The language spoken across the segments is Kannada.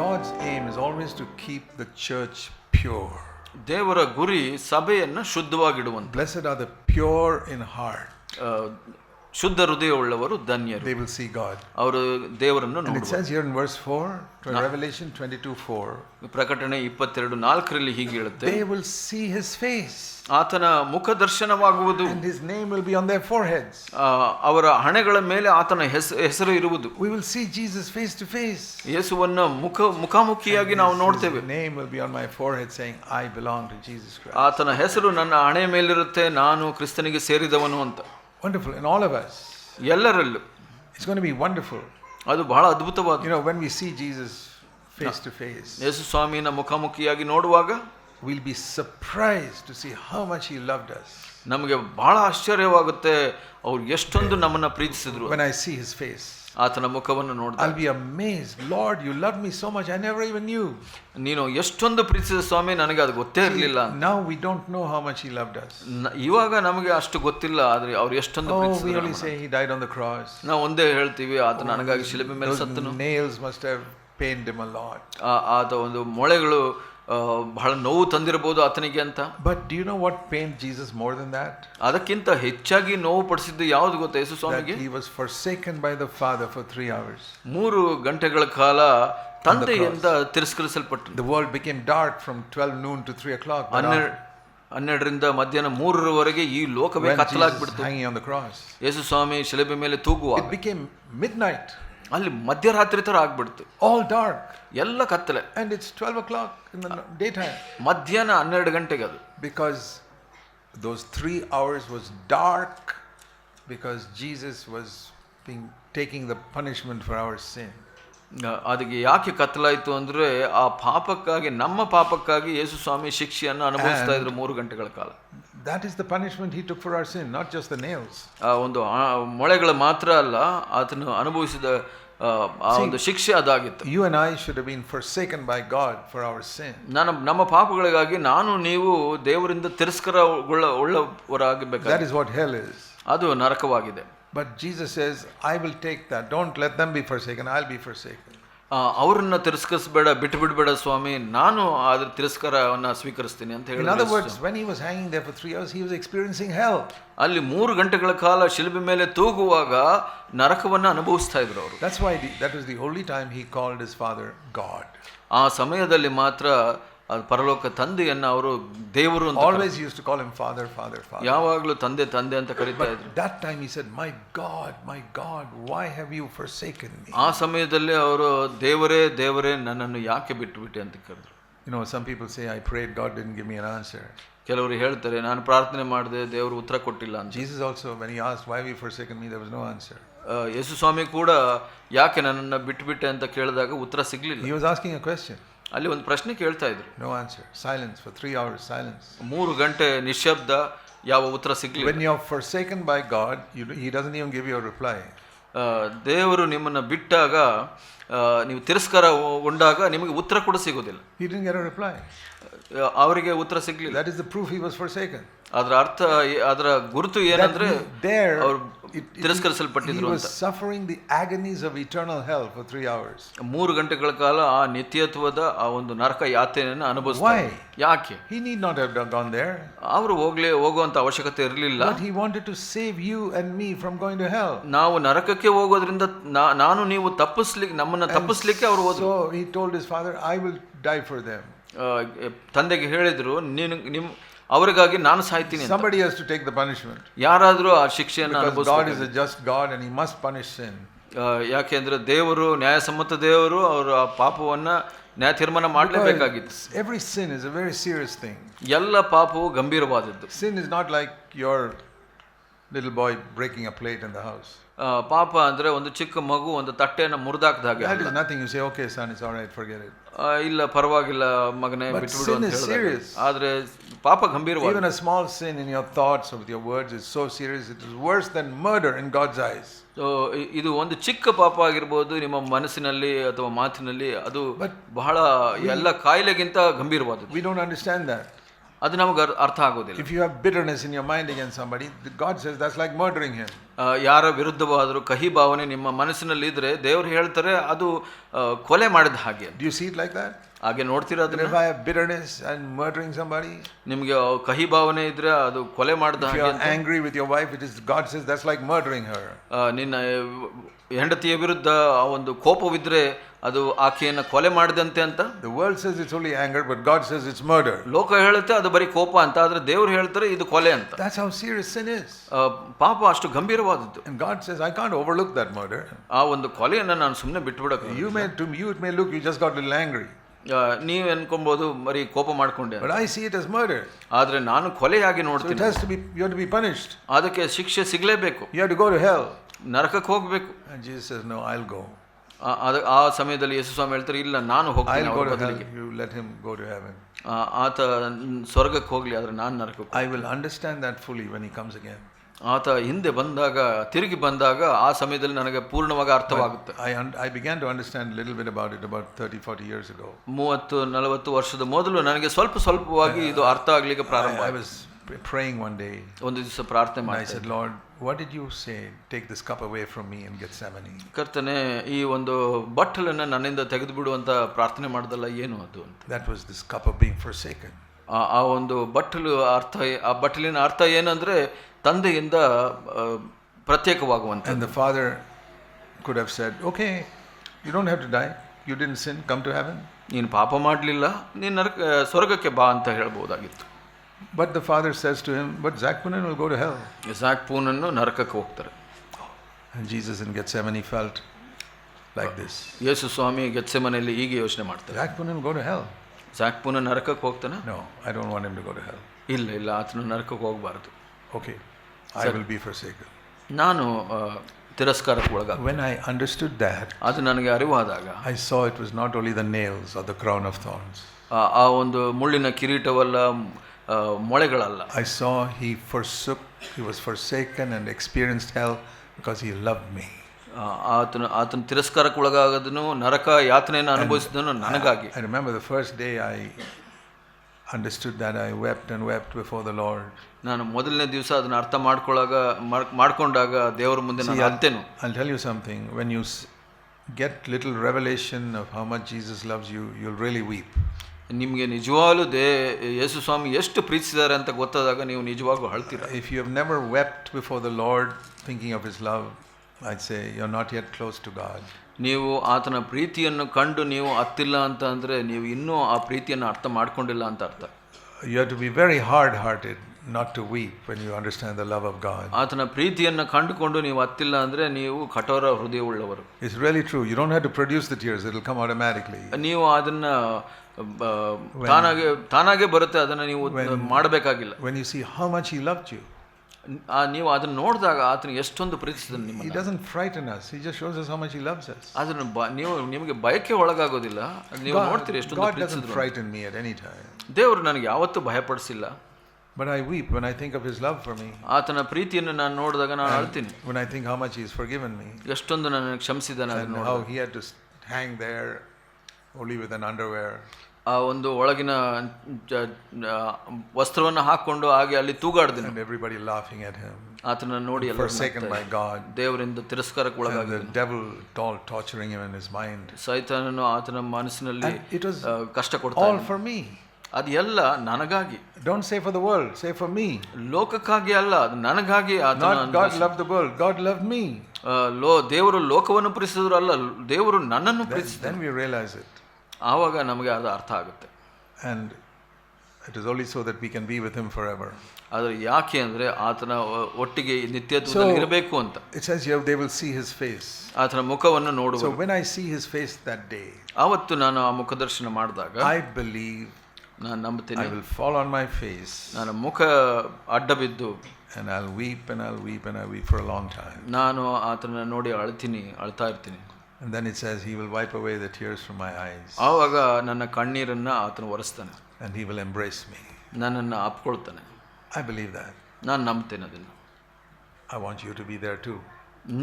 God's aim is always to keep the church pure. ದೇವರ ಗುರಿ ಸಭೆಯನ್ನು ಶುದ್ಧವಾಗಿಡುವಂತ Blessed are the pure in heart, ಆ, ಶುದ್ಧ ಹೃದಯವುಳ್ಳವರು ಧನ್ಯರು. ದೇ ವಿಲ್ ಸಿ ಗಾಡ್ ಅವರು ದೇವರನ್ನು ನೋಡಿ ಇಟ್ಸ್ ಹಿಯರ್ ವರ್ಸ್ 4 ರೆವೆಲೇಷನ್ 22 4 ಪ್ರಕಟಣೆ 22 4 ರಲ್ಲಿ ಹೀಗೆ ಹೇಳುತ್ತೆ. They will see his face ಆತನ ಮುಖ ದರ್ಶನವಾಗುವುದು and his name will be on thy foreheads heads ಅವರ ಹಣೆಗಳ ಮೇಲೆ ಆತನ ಹೆಸರು ಇರುವುದು. We will see Jesus face to face ಯೇಸುವನ್ನ ಮುಖ ಮುಖಾಮುಖಿಯಾಗಿ ನಾವು ನೋಡುತ್ತೇವೆ name will be on my forehead saying I belong to Jesus Christ ಆತನ ಹೆಸರು ನನ್ನ ಹಣೆ ಮೇಲೆ ಇರುತ್ತೆ ನಾನು ಕ್ರಿಸ್ತನಿಗೆ ಸೇರಿದವನು ಅಂತ. Wonderful. In all of us, ಎಲ್ಲರಲ್ಲೂ it's going to be wonderful. ಅದು ಬಹಳ ಅದ್ಭುತವಾದ You know, when we see Jesus face to face, ಯೇಸು ಸ್ವಾಮಿನ ಮುಖಾಮುಖಿಯಾಗಿ ನೋಡುವಾಗ we'll be surprised to see how much He loved us. ನಮಗೆ ಬಹಳ ಆಶ್ಚರ್ಯವಾಗುತ್ತೆ ಅವ್ರು ಎಷ್ಟೊಂದು ನಮ್ಮನ್ನ ಪ್ರೀತಿಸಿದ್ರು When I see His face, ಆತನ ಮುಖವನ್ನು ನೋಡಿದ I'll be amazed. Lord, you loved me so much, I never even knew. ನೀನು ಎಷ್ಟೊಂದು ಪ್ರೀತಿಸಿದ ಸ್ವಾಮಿ ನನಗೆ ಅದು ಗೊತ್ತೇ ಇರಲಿಲ್ಲ Now we don't know how much He loved us. ಇವಾಗ ನಮಗೆ ಅಷ್ಟು ಗೊತ್ತಿಲ್ಲ ಆದ್ರೆ ಅವ್ರು ಎಷ್ಟೊಂದು Oh, we ಪ್ರೀತಿಸಿದ್ರು only ನಮ್ಮನ್ನ. say He died on the cross. ನಾವು ಒಂದೇ ಹೇಳ್ತೀವಿ ಆತ ನನಗಾಗಿ ಶಿಲುಬೆ ಮೇಲೆ Those ಸತ್ತನು nails must have pained Him a lot. ಆ- ಆತ ಒಂದು ಮೊಳೆಗಳು ಆ, ಬಹಳ ನೋವು ತಂದಿರಬಹುದು ಆತನಿಗೆ ಅಂತ But do you know what pained Jesus more than that? ಅದಕ್ಕಿಂತ ಹೆಚ್ಚಾಗಿ ನೋವು ಪಡಿಸಿದ್ದು ಯಾವ್ದು ಗೊತ್ತಾ ಯೇಸು That ಸ್ವಾಮಿಗೆ He was forsaken by the Father for three hours. ಮೂರು ಗಂಟೆಗಳ ಕಾಲ ತಂದೆಯಿಂದ ತಿರಸ್ಕರಿಸಲ್ಪಟ್ಟನು The world became dark from 12 noon to 3 o'clock. but ಹನ್ನೆರಡು ಹನ್ನೆರಡರಿಂದ ಮಧ್ಯಾಹ್ನ ಮೂರರವರೆಗೆ ಈ ಲೋಕವೇ when Jesus ಕತ್ತಲಾಗ್ಬಿಡ್ತು hanging on the cross. ಯೇಸು ಸ್ವಾಮಿ ಶಿಲೆಬೆ ಮೇಲೆ ತೂಗುವಾಗ It became midnight, ಅಲ್ಲಿ ಮಧ್ಯರಾತ್ರಿ ತರ ಆಗ್ಬಿಡ್ತು. ಆಲ್ ಡಾರ್ಕ್ ಎಲ್ಲ ಕತ್ತಲೆ. And it's 12 o'clock in day time ಮಧ್ಯಾಹ್ನ ಹನ್ನೆರಡು ಗಂಟೆಗೆ ಅದು. Because those three hours was dark because Jesus was being taking the punishment for our sin. ಅದಕ್ಕೆ ಯಾಕೆ ಕತ್ತಲಾಯಿತು ಅಂದ್ರೆ ಆ ಪಾಪಕ್ಕಾಗಿ ನಮ್ಮ ಪಾಪಕ್ಕಾಗಿ ಯೇಸು ಸ್ವಾಮಿ ಶಿಕ್ಷೆಯನ್ನು ಅನುಭವಿಸ್ತಾ ಇದ್ರು ಮೂರು ಗಂಟೆಗಳ ಕಾಲ. That is the punishment he took for our sin, not just the nails. ಆ ಒಂದು ಆ ಮೊಳೆಗಳು ಮಾತ್ರ ಅಲ್ಲ ಆತನು ಅನುಭವಿಸಿದ ಆ, ಆ ಒಂದು ಶಿಕ್ಷೆ ಅದಾಗಿತ್ತು You and I should have been forsaken by God for our sin. ನನ್ನ ನಮ್ಮ ಪಾಪಗಳಿಗಾಗಿ ನಾನು ನೀವು ದೇವರಿಂದ ತಿರಸ್ಕಾರಗೊಳ್ಳ ಉಳ್ಳವರಾಗಬೇಕಾಗಿ That is what hell is. ಅದು ನರಕವಾಗಿದೆ But Jesus says, I will take that. Don't let them be forsaken, I'll be forsaken. ಆ, ಅವ್ರನ್ನ ತಿರಸ್ಕರಿಸಬೇಡ ಬಿಟ್ಟು ಬಿಡಬೇಡ ಸ್ವಾಮಿ. ನಾನು ಅದ್ರ ತಿರಸ್ಕರವನ್ನು ಸ್ವೀಕರಿಸ್ತೀನಿ ಅಂತ ಹೇಳಿ ಅಲ್ಲಿ ಮೂರು ಗಂಟೆಗಳ ಕಾಲ ಶಿಲುಬೆ ಮೇಲೆ ತೂಗುವಾಗ ನರಕವನ್ನು ಅನುಭವಿಸ್ತಾ ಇದ್ರು ಅವರು. That's why that is the only time he called his father God ಆ ಸಮಯದಲ್ಲಿ ಮಾತ್ರ ಆ ಪರಲೋಕ ತಂದೆಯನ್ನ ಅವರು ದೇವರು ಅಂತ Always he used to call him Father, Father, Father. ಯಾವಾಗ್ಲೂ ತಂದೆ ತಂದೆ ಅಂತ ಕರೀತಾ ಇದ್ರು But that time he said, My God, my God, why have you forsaken me? ಆ ಸಮಯದಲ್ಲಿ ಅವರು ದೇವರೇ ದೇವರೇ ನನ್ನನ್ನು ಯಾಕೆ ಬಿಟ್ಟುಬಿಟ್ಟೆ ಅಂತ ಕರೆದ್ರು You know, some people say, I prayed, God didn't give me an answer. ಕೆಲವರು ಹೇಳ್ತಾರೆ ನಾನು ಪ್ರಾರ್ಥನೆ ಮಾಡಿದೆ ದೇವರು ಉತ್ತರ ಕೊಟ್ಟಿಲ್ಲ ಅಂತ Jesus also, when he asked, Why have you forsaken me, there was no answer. ಆ, ಯೇಸು ಸ್ವಾಮಿ ಕೂಡ ಯಾಕೆ ನನ್ನನ್ನು ಬಿಟ್ಟುಬಿಟ್ಟೆ ಅಂತ ಕೇಳಿದಾಗ ಉತ್ತರ ಸಿಗ್ಲಿಲ್ಲ He was asking a question, ಅಲ್ಲಿ ಒಂದು ಪ್ರಶ್ನೆ ಕೇಳ್ತಾ ಇದ್ರು. No answer silence for three hours silence ಮೂರು ಗಂಟೆ ನಿಶಬ್ದ ಯಾವ ಉತ್ತರ ಸಿಗ್ಲಿ when you forsaken by God you he doesn't you give your reply ದೇವರು ನಿಮ್ಮನ್ನು ಬಿಟ್ಟಾಗ ನೀವು ತಿರಸ್ಕಾರ ಉಂಡಾಗ ನಿಮಗೆ ಉತ್ತರ ಕೂಡ ಸಿಗೋದಿಲ್ಲ ಅವರಿಗೆ ಉತ್ತರ ಸಿಗ್ಲಿಲ್ಲ. That is the proof he was forsaken ಅದರ ಅರ್ಥ ಅದರ ಗುರುತು ಏನಂದ್ರೆ ದೇರ್ ಅವರು ತಿರಸ್ಕರಿಸಲ್ಪಟ್ಟಿದ್ರು ಅಂತ. Suffering the agonies of eternal hell for 3 hours ಮೂರು ಗಂಟೆಗಳ ಕಾಲ ಆ ನಿತ್ಯತ್ವದ ಆ ಒಂದು ನರಕ ಯಾತನೆಯನ್ನು ಅನುಭವಿಸುತ್ತಾರೆ ಯಾಕೆ? He need not have gone there ಅವರು ಹೋಗಲೇ ಹೋಗುವಂತ ಅವಶ್ಯಕತೆ ಇರಲಿಲ್ಲ. But he wanted to save you and me from going to hell ನಾವು ನರಕಕ್ಕೆ ಹೋಗೋದ್ರಿಂದ ನಾನು ನೀವು ತಪ್ಪಿಸ್ಲಿಕ್ಕೆ ನಮ್ಮ ಅವರನ್ನು ತಪ್ಪಿಸ್ಲಿಕ್ಕೆ ಅವರು father I will die for them ತಂದೆಗೆ ಹೇಳಿದ್ರು ನೀನು ನಿಮ್ ಅವರಿಗಾಗಿ ನಾನು ಸಾಯ್ತೀನಿ somebody has to take the punishment ಯಾರಾದರೂ ಆ ಶಿಕ್ಷೆಯನ್ನು ಅನುಭವಿಸ್ just God and he must punish ದೇವರು ನ್ಯಾಯಸಮ್ಮತ ದೇವರು ಅವರ ಪಾಪವನ್ನು ನ್ಯಾಯ ತೀರ್ಮಾನ ಮಾಡಲೇಬೇಕಾಗಿತ್ತು. Every sin is a very serious thing ಎಲ್ಲ ಪಾಪವು ಗಂಭೀರವಾದದ್ದು. Sin is not like your little boy breaking a plate in the house ಪಾಪ ಅಂದರೆ ಒಂದು ಚಿಕ್ಕ ಮಗು ಒಂದು ತಟ್ಟೆಯನ್ನು ಮುರಿದಾಕ್ದಾಗೆ nothing you say okay son it's alright forget ಇಲ್ಲ ಪರವಾಗಿಲ್ಲ ಮಗನೇ ಬಿಟ್ಬಿಡು ಅಂತ ಹೇಳಿದ್ರು ಆದರೆ ಪಾಪ ಗಂಭೀರವಾಗಿ. Even small sin in your thoughts with your words is so serious it is worse than murder in God's eyes so ಇದು ಒಂದು ಚಿಕ್ಕ ಪಾಪ ಆಗಿರ್ಬೋದು ನಿಮ್ಮ ಮನಸ್ಸಿನಲ್ಲಿ ಅಥವಾ ಮಾತಿನಲ್ಲಿ ಅದು ಬಟ್ ಬಹಳ ಎಲ್ಲ ಕಾಯಿಲೆಗಿಂತ ಗಂಭೀರವಾದದ್ದು. ವಿ ಡೋಂಟ್ ಅಂಡರ್ಸ್ಟ್ಯಾಂಡ್ ದಟ್ ಅದು ನಮಗೆ ಅರ್ಥ ಆಗೋದಿಲ್ಲ If you have bitterness in your mind against somebody, God says that's like murdering him. ಆ, ಯಾರ ವಿರುದ್ಧವಾದರೂ ಕಹಿ ಭಾವನೆ ನಿಮ್ಮ ಮನಸ್ಸಿನಲ್ಲಿ ಇದ್ರೆ ದೇವರು ಹೇಳ್ತಾರೆ ಅದು ಆ, ಕೊಲೆ ಮಾಡಿದ ಹಾಗೆ Do you see it like that? ಹಾಗೆ ನೋಡ್ತೀರಾ That ಅದನ್ನ if I have bitterness and murdering somebody, ನಿಮಗೆ ಕಹಿ ಭಾವನೆ ಇದ್ರೆ ಅದು ಕೊಲೆ ಮಾಡಿದ if ಹಾಗೆ are angry with your wife, it is God says that's like murdering her. ಆ, ನಿನ್ನ ಹೆಂಡತಿಯ ವಿರುದ್ಧ ಆ ಒಂದು ಕೋಪವಿದ್ರೆ ಅದು ಆಕೆಯನ್ನು ಕೊಲೆ ಮಾಡಿದಂತೆ ಅಂತ The world says it's only anger, but God says it's murder. ಲೋಕ ಹೇಳುತ್ತೆ ಅದು ಬರೀ ಕೋಪ ಅಂತ ಆದ್ರೆ ದೇವ್ರು ಹೇಳ್ತಾರೆ ಇದು ಕೊಲೆ ಅಂತ That's how serious sin is. ಆ, ಪಾಪ ಅಷ್ಟು ಗಂಭೀರವಾದದ್ದು And God says, I can't overlook that murder. ಆ ಒಂದು ಕೊಲೆಯನ್ನು ನಾನು ಸುಮ್ಮನೆ ಬಿಟ್ಬಿಡಕ್ಕೆ You may, to you, it may look you just got a little angry, ನೀವು ಅನ್ಕೊಬೋದು ಬರೀ ಕೋಪ ಮಾಡ್ಕೊಂಡೆ ಅಂತ. but I see it as murder. ಆದ್ರೆ ನಾನು ಕೊಲೆಯಾಗಿ So it ನೋಡ್ತೀನಿ has to be, you have to be punished. ಅದಕ್ಕೆ ಶಿಕ್ಷೆ ಸಿಗಲೇಬೇಕು You have to go to hell. ನರಕಕ್ಕೆ ಹೋಗ್ಬೇಕು And Jesus says, No, I'll go. ಆ- ಅದ ಆ ಸಮಯದಲ್ಲಿ ಯೇಸು ಸ್ವಾಮಿ ಹೇಳ್ತಾರೆ ಇಲ್ಲ ನಾನು ಹೋಗ್ತೀನಿ ಆತ ಸ್ವರ್ಗಕ್ಕೆ ಹೋಗಲಿ ಆದರೆ ನಾನು ನರಕಕ್ಕೆ I will understand that full even he comes again ಆತ ಹಿಂದೆ ಬಂದಾಗ ತಿರುಗಿ ಬಂದಾಗ ಆ ಸಮಯದಲ್ಲಿ ನನಗೆ ಪೂರ್ಣವಾಗಿ ಅರ್ಥವಾಗುತ್ತೆ. I and I began to understand little bit about it about thirty 30, 40 years ago. ಮೂವತ್ತು ನಲವತ್ತು ವರ್ಷದ ಮೊದಲು ನನಗೆ ಸ್ವಲ್ಪ ಸ್ವಲ್ಪವಾಗಿ ಇದು ಅರ್ಥ ಆಗಲಿಕ್ಕೆ ಪ್ರಾರಂಭ I was praying one day ಒಂದು ದಿವಸ ಪ್ರಾರ್ಥನೆ and I said, Lord, what did you say? Take this cup away from me in Gethsemane. ಕರ್ತನೆ ಈ ಒಂದು ಬಟ್ಟಲನ್ನ ನನ್ನಿಂದ ತೆಗೆದು ಬಿಡುವಂತ ಪ್ರಾರ್ಥನೆ ಮಾಡ್ದಲ್ಲ ಏನು ಅದು ಅಂತ That was this cup of being forsaken. ಆ- ಆ ಒಂದು ಬಟ್ಟಲು ಅರ್ಥ ಆ ಬಟ್ಟಲಿನ ಅರ್ಥ ಏನಂದ್ರೆ ತಂದೆಯಿಂದ ಆ, And the father could have said, Okay, you don't have to die. You didn't sin. Come to heaven. ನೀನು ಪಾಪ ಮಾಡಲಿಲ್ಲ ನೀನು ನರಕ ಸ್ವರ್ಗಕ್ಕೆ ಬಾ ಅಂತ ಹೇಳ್ಬೋದಾಗಿತ್ತು But the father says to him, But Zakpunan will go to hell. Isaac Poonen ನರಕಕ್ಕೆ ಹೋಗ್ತಾರೆ And Jesus in Gethsemane felt like this ಯೇಸು ಸ್ವಾಮಿ ಗೆತ್ಸೆ ಮನೆಯಲ್ಲಿ ಹೀಗೆ ಯೋಚನೆ ಮಾಡ್ತಾರೆ Zakpunan will go to hell. Isaac Poonen ನರಕಕ್ಕೆ ಹೋಗ್ತಾನೆ No, I don't want him to go to hell. ಇಲ್ಲ ಇಲ್ಲ ಆತನ ನರಕಕ್ಕೆ ಹೋಗಬಾರ್ದು Okay, I will be forsaken. ನಾನು ಆ, ತಿರಸ್ಕಾರಕ್ಕೆ ಒಳಗ When I understood that, ಅದು ನನಗೆ ಅರಿವಾದಾಗ I saw it was not only the nails or the crown of thorns. ಆ ಒಂದು ಮುಳ್ಳಿನ ಕಿರೀಟವಲ್ಲ ಮೊಳೆಗಳಲ್ಲ. I saw he forsook he was for and experienced hell because he love me ಆತನ ಆತನ ತಿರಸ್ಕಾರಕ್ಕೆ ಒಳಗಾಗದನು ನರಕ ಯಾತ್ರೆಯನ್ನು ಅನುಭವಿಸಿದನು ನನಗಾಗಿ. I remember the first day I understood that I wept and wept before the Lord ನಾನು ಮೊದಲನೇ ದಿವಸ ಅದನ್ನು ಅರ್ಥ ಮಾಡ್ಕೊಳ್ಳಾಗ ಮಾಡ್ಕೊಂಡಾಗ ದೇವರ ಮುಂದೆ ನಾನು ಅಂತೇನು I tell you something when you get little revelation of how much Jesus loves you you'll really weep ನಿಮಗೆ ನಿಜವಾಗ್ಲೂ ದೇ ಯೇಸು ಸ್ವಾಮಿ ಎಷ್ಟು ಪ್ರೀತಿಸಿದ್ದಾರೆ ಅಂತ ಗೊತ್ತಾದಾಗ ನೀವು ನಿಜವಾಗೂ ಹೇಳ್ತೀರ if you have never wept before the Lord thinking of his love I say you are not yet close to God ನೀವು ಆತನ ಪ್ರೀತಿಯನ್ನು ಕಂಡು ನೀವು ಹತ್ತಿಲ್ಲ ಅಂತ ಅಂದರೆ ನೀವು ಇನ್ನೂ ಆ ಪ್ರೀತಿಯನ್ನು ಅರ್ಥ ಮಾಡಿಕೊಂಡಿಲ್ಲ ಅಂತ ಅರ್ಥ. You have to be very hard hearted not to weep when you understand the love of God. ಆತನ ಪ್ರೀತಿಯನ್ನು ಕಂಡುಕೊಂಡು ನೀವು ಅತ್ತಿಲ್ಲ ಅಂದರೆ ನೀವು ಕಠೋರ ಹೃದಯವುಳ್ಳವರು It's really true. You don't have to produce the tears, it'll come automatically. ನೀವು ಅದನ್ನ ಬ- ತಾನಾಗೆ ತಾನಾಗೆ ಬರುತ್ತೆ ಅದನ್ನು ನೀವು ಮಾಡಬೇಕಾಗಿಲ್ಲ When you see how much he loved you, ಆ ನೀವು ಅದನ್ನ ನೋಡಿದಾಗ ಆತನ ಎಷ್ಟೊಂದು ಪ್ರೀತಿಸಿದನು ನಿಮ್ಮ he doesn't frighten us, he just shows us how much he loves us. ಅದನ್ನು ಬ ನೀವು ನಿಮಗೆ ಭಯಕ್ಕೆ ಒಳಗಾಗೋದಿಲ್ಲ ನೀವು ನೋಡ್ತೀರಿ ಎಷ್ಟೊಂದು God doesn't ಪ್ರೀತಿಸಿದ್ರು frighten me at any time. ದೇವರು ನನಗೆ ಯಾವತ್ತೂ ಭಯಪಡಿಸಿಲ್ಲ But I weep when I think of his love for me, ಆತನ ಪ್ರೀತಿಯನ್ನು ನಾನು ನೋಡಿದಾಗ ನಾನು ಅಳ್ತೀನಿ when I think how much he's forgiven me, ಎಷ್ಟೊಂದು ನನಗೆ ಕ್ಷಮಿಸಿದ್ದಾನೆ and ಅದನ್ನು how he had to s- hang there only with an underwear. ಆ ಒಂದು ಒಳಗಿನ ಜ- ಆ, ವಸ್ತ್ರವನ್ನು ಹಾಕೊಂಡು ಹಾಗೆ ಅಲ್ಲಿ ತೂಗಾಡ್ದಿನ and everybody laughing at him, ಆತನ ನೋಡಿ ಎಲ್ಲ forsaken by God, ದೇವರಿಂದ ತಿರಸ್ಕಾರಕ್ಕೆ and ಒಳಗಾಗಿ the devil all torturing him in his mind. ಸೈತಾನನು ಆತನ ಮನಸ್ಸಿನಲ್ಲಿ It was ಆ, ಕಷ್ಟ ಕೊಡ್ತಾ all for me. ಅದು ಎಲ್ಲ ನನಗಾಗಿ don't say for the world say for me ಲೋಕಕ್ಕಾಗಿ ಅಲ್ಲ ಅದು ನನಗಾಗಿ God love the world God love. ಆ, ಲೋ ದೇವರು ಲೋಕವನ್ನು ಪ್ರೀತಿಸಿದ್ರು ಅಲ್ಲ ದೇವರು ನನ್ನನ್ನು ಪ್ರೀತಿಸಿದ Then we realize it. ಆವಾಗ ನಮಗೆ ಅದು ಅರ್ಥ ಆಗುತ್ತೆ And it is only so we we be with with him forever. ಆದರೆ ಯಾಕೆ ಅಂದರೆ ಆತನ ಒಟ್ಟಿಗೆ ನಿತ್ಯತ್ವದಲ್ಲಿ ಇರಬೇಕು ಅಂತ it's as you they will see his face. ಆತನ ಮುಖವನ್ನು ನೋಡುವ when I see his face that day, ಆವತ್ತು ನಾನು ಆ ಮುಖದರ್ಶನ ಮಾಡಿದಾಗ ಐ believe ನಾನು ನಂಬ್ತೀನಿ I will fall on my face ನಾನು ಮುಖ ಅಡ್ಡ ಬಿದ್ದು and I'll weep and I'll weep and I'll weep for a long time. ನಾನು ಆತನ ನೋಡಿ ಅಳ್ತೀನಿ ಅಳ್ತಾ ಇರ್ತೀನಿ And then it says he will wipe away the tears from my eyes ಆವಾಗ ನನ್ನ ಕಣ್ಣೀರನ್ನು ಆತನು ಒರೆಸ್ತಾನೆ and he will embrace me. ನನ್ನನ್ನು ಅಪ್ಕೊಳ್ತಾನೆ I believe that. ನಾನು ನಂಬ್ತೇನೆ ಅದನ್ನು I want you to be there too.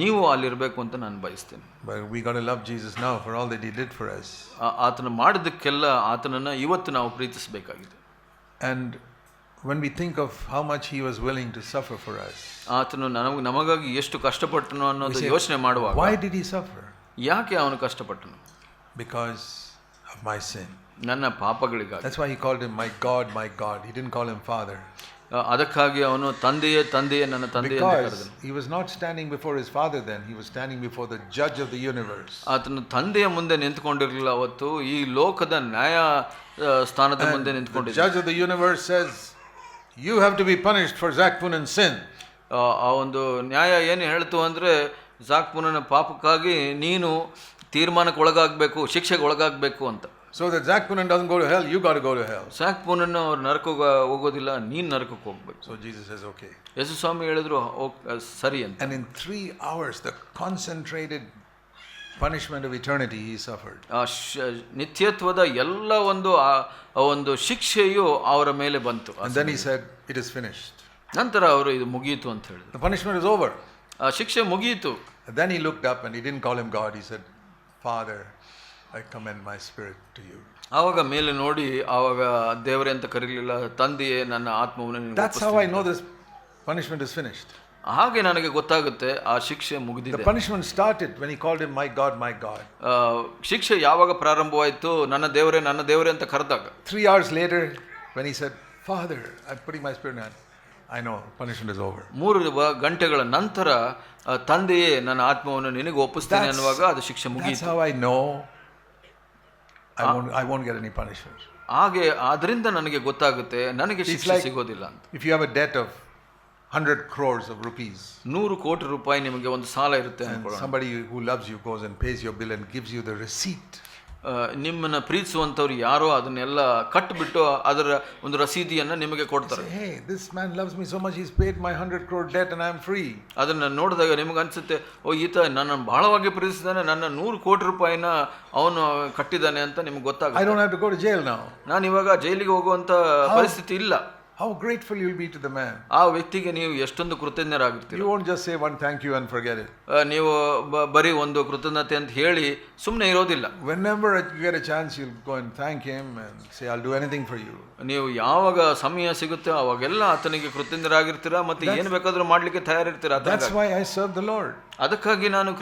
ನೀವು ಅಲ್ಲಿರಬೇಕು ಅಂತ ನಾನು ಬಯಸ್ತೇನೆ But we got to love Jesus now for all that he did for us. ಆ- ಆತನ ಮಾಡಿದ್ದಕ್ಕೆಲ್ಲ ಆತನನ್ನು ಇವತ್ತು ನಾವು ಪ್ರೀತಿಸಬೇಕಾಗಿದೆ And when we think of how much he was willing to suffer for us, ಆತನು ನಮಗೆ ನಮಗಾಗಿ ಎಷ್ಟು ಕಷ್ಟಪಟ್ಟನು ಅನ್ನೋದು ಯೋಚನೆ ಮಾಡುವಾಗ why did he suffer? ಯಾಕೆ ಅವನು ಕಷ್ಟಪಟ್ಟನು Because of my sin. ನನ್ನ ಪಾಪಗಳಿಗಾಗಿ That's why he called him my God, my God. He didn't call him Father. ಅದಕ್ಕಾಗಿ ಅವನು ತಂದೆಯೇ ತಂದೆಯೇ ನನ್ನ ತಂದೆಯೇ ಅಂತ Because ಕರೆದನು he was not standing before his Father then, he was standing before the judge of the universe. ಆತನು ತಂದೆಯ ಮುಂದೆ ನಿಂತ್ಕೊಂಡಿರಲಿಲ್ಲ ಅವತ್ತು ಈ ಲೋಕದ ನ್ಯಾಯ ಆ, ಸ್ಥಾನದ ಮುಂದೆ The ನಿಂತ್ಕೊಂಡಿದ್ದ judge of the universe says, You have to be punished for Zakpunan's sin. ಆ ಆ ಒಂದು ನ್ಯಾಯ ಏನು ಹೇಳ್ತು ಅಂದರೆ ಜಾಕ್ಪುನನ ಪಾಪಕ್ಕಾಗಿ ನೀನು ತೀರ್ಮಾನಕ್ಕೆ ಒಳಗಾಗಬೇಕು ಶಿಕ್ಷೆಗೆ ಒಳಗಾಗಬೇಕು ಅಂತ So that Zakpunan doesn't go to hell, you got to go to hell. ಜಾಕ್ಪುನನ್ನು ಅವ್ರು ನರಕಕ್ಕೆ ಹೋಗೋದಿಲ್ಲ ನೀನು ನರಕಕ್ಕೆ ಹೋಗ್ಬೇಕು So Jesus says, Okay. ಯೇಸು ಸ್ವಾಮಿ ಹೇಳಿದ್ರು "ಓಕ್- ಸರಿ ಅಂತ And in three hours, the concentrated punishment of eternity he suffered. ಆ ಶ- ನಿತ್ಯತ್ವದ ಎಲ್ಲ ಒಂದು ಆ- ಆ ಒಂದು ಶಿಕ್ಷೆಯು ಅವರ ಮೇಲೆ ಬಂತು And then he said, It is finished. ನಂತರ ಅವರು ಇದು ಮುಗಿಯಿತು ಅಂತ ಹೇಳಿದ್ರು The punishment is over. ಆ ಶಿಕ್ಷೆ ಮುಗಿಯಿತು And then he looked up and he didn't call him God. He said, I commend my spirit to you. ಆವಾಗ ಮೇಲೆ ನೋಡಿ ಆವಾಗ ದೇವರೇ ಅಂತ ಕರೀಲಿಲ್ಲ ತಂದೆಯೇ ನನ್ನ ಆತ್ಮವನ್ನು That's how I know this punishment is finished. ಹಾಗೆ ನನಗೆ ಗೊತ್ತಾಗುತ್ತೆ ಆ ಶಿಕ್ಷೆ The ಮುಗಿದಿದೆ punishment started when he called him, My God, my God. ಆ, ಶಿಕ್ಷೆ ಯಾವಾಗ ಪ್ರಾರಂಭವಾಯಿತು ನನ್ನ ದೇವರೇ ನನ್ನ ದೇವರೇ ಅಂತ ಕರೆದಾಗ 3 hours later, when he said, Father, I'm putting my spirit in your hand, I know punishment is over. ಮೂರು ಗಂಟೆಗಳ ನಂತರ ತಂದೆಯೇ ನನ್ನ ಆತ್ಮವನ್ನು ನಿನಗೆ ಒಪ್ಪಿಸ್ತೇನೆ ಅನ್ನುವಾಗ ಅದು ಶಿಕ್ಷೆ know ಮುಗಿಯಿತು how I know I won't, I won't get any punishment. ಹಾಗೆ ಅದರಿಂದ ನನಗೆ ಗೊತ್ತಾಗುತ್ತೆ ನನಗೆ ಶಿಕ್ಷೆ like- ಸಿಗೋದಿಲ್ಲ ಅಂತ If you have a debt of 100 crores of rupees, ನೂರು ಕೋಟಿ ರೂಪಾಯಿ ನಿಮಗೆ ಒಂದು ಸಾಲ ಇರುತ್ತೆ and ಅನ್ಕೊಳ್ಳೋಣ somebody who loves you goes and pays your bill and gives you the receipt, ಆ, ನಿಮ್ಮನ್ನ ಪ್ರೀತಿಸುವಂಥವ್ರು ಯಾರೋ ಅದನ್ನೆಲ್ಲ ಕಟ್ಬಿಟ್ಟು ಅದರ ಒಂದು ರಸೀದಿಯನ್ನು ನಿಮಗೆ ಕೊಡ್ತಾರೆ hey this man loves loves me so is he's my hundred 100 crore debt and I'm free. ಅದನ್ನು ನೋಡಿದಾಗ ನಿಮಗೆ ಅನಿಸುತ್ತೆ ಓ ಈತ ನನ್ನ ಬಹಳವಾಗಿ ಪ್ರೀತಿಸಿದ್ದಾನೆ ನನ್ನ ನೂರು ಕೋಟಿ ರೂಪಾಯಿನ ಅವನು ಕಟ್ಟಿದ್ದಾನೆ ಅಂತ ನಿಮ್ಗೆ ಗೊತ್ತಾಗ I don't have to go to jail now. ನಾನು ಇವಾಗ ಜೈಲಿಗೆ ಹೋಗುವಂಥ ಪರಿಸ್ಥಿತಿ ಇಲ್ಲ How grateful you'll be to the man. ಆ ವ್ಯಕ್ತಿಗೆ ನೀವು ಎಷ್ಟೊಂದು ಕೃತಜ್ಞರಾಗಿರ್ತೀರಿ You won't just say one thank you and forget it. ಆ, ನೀವು ಬ- ಬರೀ ಒಂದು ಕೃತಜ್ಞತೆ ಅಂತ ಹೇಳಿ ಸುಮ್ಮನೆ ಇರೋದಿಲ್ಲ Whenever you get a chance, you'll go and thank him and say, I'll do anything for you. ನೀವು ಯಾವಾಗ ಸಮಯ ಸಿಗುತ್ತೆ ಅವಾಗೆಲ್ಲ ಆತನಿಗೆ ಕೃತಜ್ಞರಾಗಿರ್ತೀರಾ ಮತ್ತೆ ಏನು ಬೇಕಾದರೂ ಮಾಡಲಿಕ್ಕೆ ತಯಾರಿರ್ತೀರಾ ಅದಕ್ಕಾಗಿ ನಾನು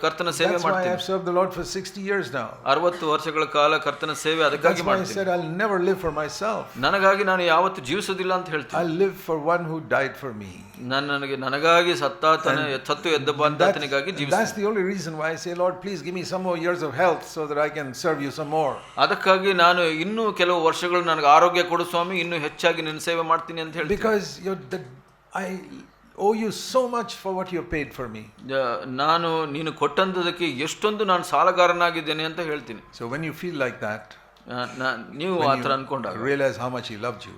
ಕರ್ತನ ಸೇವೆ ಮಾಡ್ತೀನಿ. ಫಾರ್ 60 ಇಯರ್ಸ್ ವರ್ಷಗಳ ಕಾಲ ಕರ್ತನ ಸೇವೆ ಅದಕ್ಕಾಗಿ ಮಾಡ್ತೀನಿ. ನೆವರ್ ಮೈ ನನಗಾಗಿ ನಾನು ಯಾವತ್ತು ಜೀವಿಸೋದಿಲ್ಲ ಅಂತ ಹೇಳ್ತೀನಿ. ಐ ಫಾರ್ ನನಗೆ ನನಗಾಗಿ ಸತ್ತಾತನ ಸತ್ತು ಎದ್ದ ಬಂದ ಆತನಿಗಾಗಿ reason please years of I can serve you ಅದಕ್ಕಾಗಿ ನಾನು ಇನ್ನೂ ಕೆಲವು ವರ್ಷಗಳು ನನಗೆ ಆರೋಗ್ಯ ಆರೋಗ್ಯ ಕೊಡು ಸ್ವಾಮಿ ಇನ್ನೂ ಹೆಚ್ಚಾಗಿ ನಿನ್ನ ಸೇವೆ ಮಾಡ್ತೀನಿ ಅಂತ ಹೇಳಿ because you the I owe you so much for what you paid for me ನಾನು ನೀನು ಕೊಟ್ಟಂಥದಕ್ಕೆ ಎಷ್ಟೊಂದು ನಾನು ಸಾಲಗಾರನಾಗಿದ್ದೇನೆ ಅಂತ ಹೇಳ್ತೀನಿ. So when you feel like that ನೀವು ಆ ಥರ ಅಂದ್ಕೊಂಡ realise how much you love you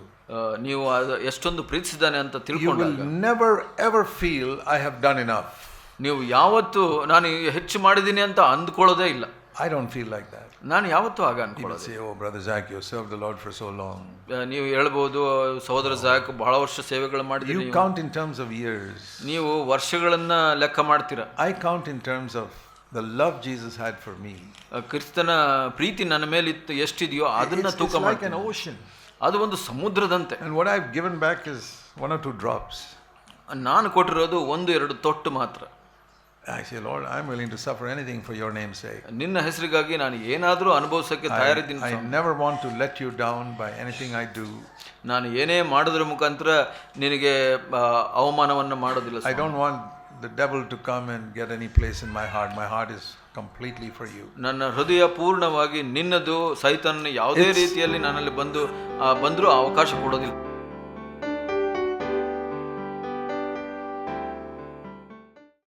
ನೀವು ಎಷ್ಟೊಂದು ಪ್ರೀತಿಸಿದ್ದಾನೆ ಅಂತ ತಿಳ್ಕೊಂಡು never ever feel I have done enough ನೀವು ಯಾವತ್ತೂ ನಾನು ಹೆಚ್ಚು ಮಾಡಿದ್ದೀನಿ ಅಂತ ಅಂದ್ಕೊಳ್ಳೋದೇ ಇಲ್ಲ. I don't feel like that ನಾನು ಯಾವತ್ತೂ ಆಗ People ಅನ್ಕೊಳ್ಳೋದು say, Oh, Brother Zach, you served the Lord for so long. ಆ, ನೀವು ಹೇಳ್ಬೋದು ಸಹೋದರ ಜಾಕ್ ಬಹಳ ವರ್ಷ ಸೇವೆಗಳು ಮಾಡಿದ್ದೀನಿ You count in terms of years. ನೀವು ವರ್ಷಗಳನ್ನ ಲೆಕ್ಕ ಮಾಡ್ತೀರಾ I count in terms of the love Jesus had for me. ಆ, ಕ್ರಿಸ್ತನ ಪ್ರೀತಿ ನನ್ನ ಮೇಲೆ ಇತ್ತು ಎಷ್ಟಿದೆಯೋ ಅದನ್ನ It's, ತೂಕ it's like ಮಾಡ್ತೀನಿ an ocean. ಅದು ಒಂದು ಸಮುದ್ರದಂತೆ And what I've given back is one or two drops. ನಾನು ಕೊಟ್ಟಿರೋದು ಒಂದು ಎರಡು ತೊಟ್ಟು ಮಾತ್ರ I say, Lord, I'm willing to suffer anything for your name's sake. ನಿನ್ನ ಹೆಸರಿಗಾಗಿ ನಾನು ಏನಾದರೂ ಅನುಭವಿಸಕ್ಕೆ I, ತಯಾರಿದ್ದೀನಿ I Swami. never want to let you down by anything I do. ನಾನು ಏನೇ ಮಾಡೋದ್ರ ಮುಖಾಂತರ ನಿನಗೆ ಆ, ಅವಮಾನವನ್ನ ಮಾಡೋದಿಲ್ಲ I Swami. don't want the devil to come and get any place in my heart. My heart is completely for you. ನನ್ನ ಹೃದಯ ಪೂರ್ಣವಾಗಿ ನಿನ್ನದು ಸೈತನ್ ಯಾವುದೇ ರೀತಿಯಲ್ಲಿ ನನ್ನಲ್ಲಿ ಬಂದು ಆ, ಬಂದರೂ ಅವಕಾಶ ಕೊಡೋದಿಲ್ಲ